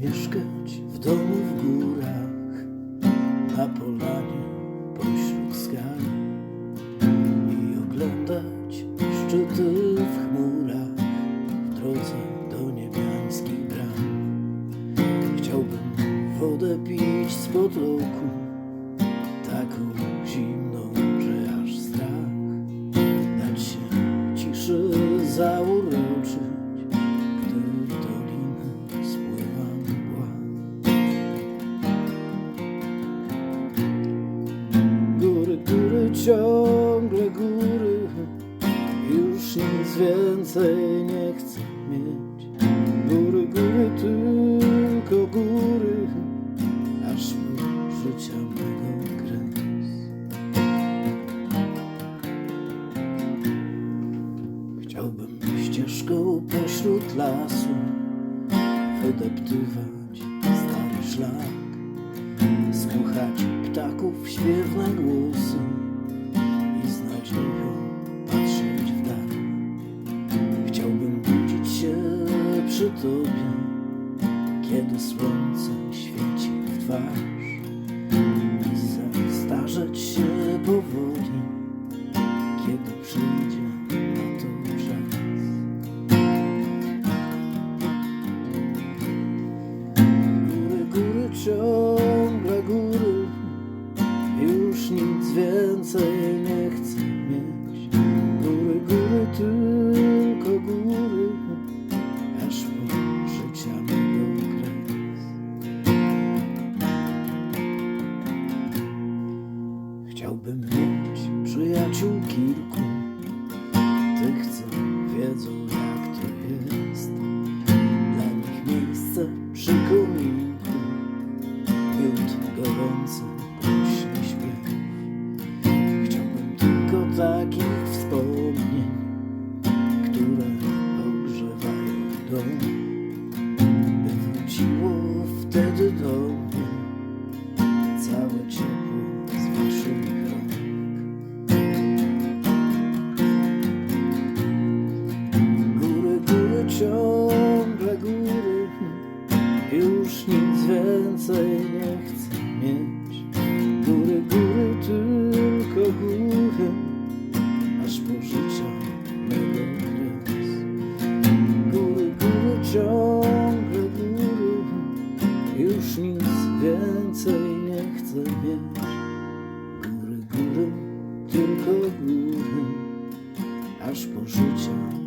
Mieszkać w domu w górach, na polanie pośród skał i oglądać szczyty w chmurach w drodze do niebiańskich bram. Chciałbym wodę pić z potoku, taką zimę. Ciągle góry, już nic więcej nie chcę mieć. Góry, góry, tylko góry, aż po życia mego kres. Chciałbym ścieżką pośród lasu wydeptywać stary szlak, słuchać ptaków śpiewne głosy i z nadzieją patrzeć w dal. Chciałbym budzić się przy tobie, kiedy słońce świeci w twarz i starzeć się powoli, kiedy przyjdzie na to czas. Góry, góry, ciągle góry, już nic więcej nie Chciałbym mieć przyjaciół kilku, ciągle góry, już nic więcej nie chcę mieć. Góry, góry, tylko góry, aż po życia mego kres. Góry, góry, ciągle góry, już nic więcej nie chcę mieć. Góry, góry, tylko góry, aż po życia